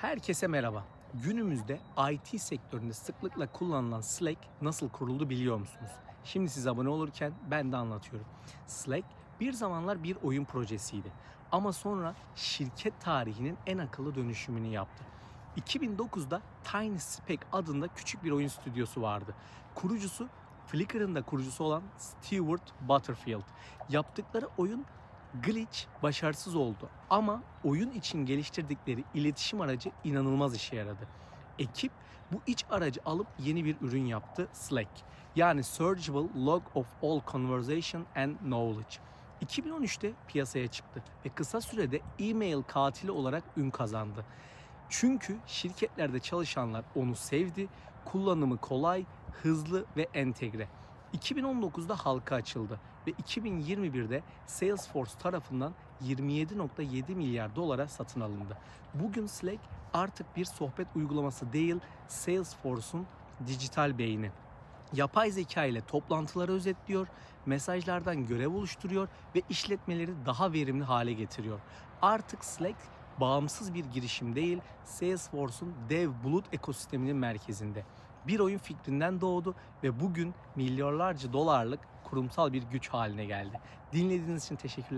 Herkese merhaba. Günümüzde IT sektöründe sıklıkla kullanılan Slack nasıl kuruldu biliyor musunuz? Şimdi siz abone olurken ben de anlatıyorum. Slack bir zamanlar bir oyun projesiydi. Ama sonra şirket tarihinin en akıllı dönüşümünü yaptı. 2009'da Tiny Speck adında küçük bir oyun stüdyosu vardı. Kurucusu Flickr'ın da kurucusu olan Stewart Butterfield. Yaptıkları oyun Glitch başarısız oldu ama oyun için geliştirdikleri iletişim aracı inanılmaz işe yaradı. Ekip bu iç aracı alıp yeni bir ürün yaptı Slack. Yani Searchable Log of All Conversation and Knowledge. 2013'te piyasaya çıktı ve kısa sürede e-mail katili olarak ün kazandı. Çünkü şirketlerde çalışanlar onu sevdi, kullanımı kolay, hızlı ve entegre. 2019'da halka açıldı ve 2021'de Salesforce tarafından 27.7 milyar dolara satın alındı. Bugün Slack artık bir sohbet uygulaması değil, Salesforce'un dijital beyni. Yapay zeka ile toplantıları özetliyor, mesajlardan görev oluşturuyor ve işletmeleri daha verimli hale getiriyor. Artık Slack bağımsız bir girişim değil, Salesforce'un dev bulut ekosisteminin merkezinde. Bir oyun fikrinden doğdu ve bugün milyarlarca dolarlık kurumsal bir güç haline geldi. Dinlediğiniz için teşekkürler.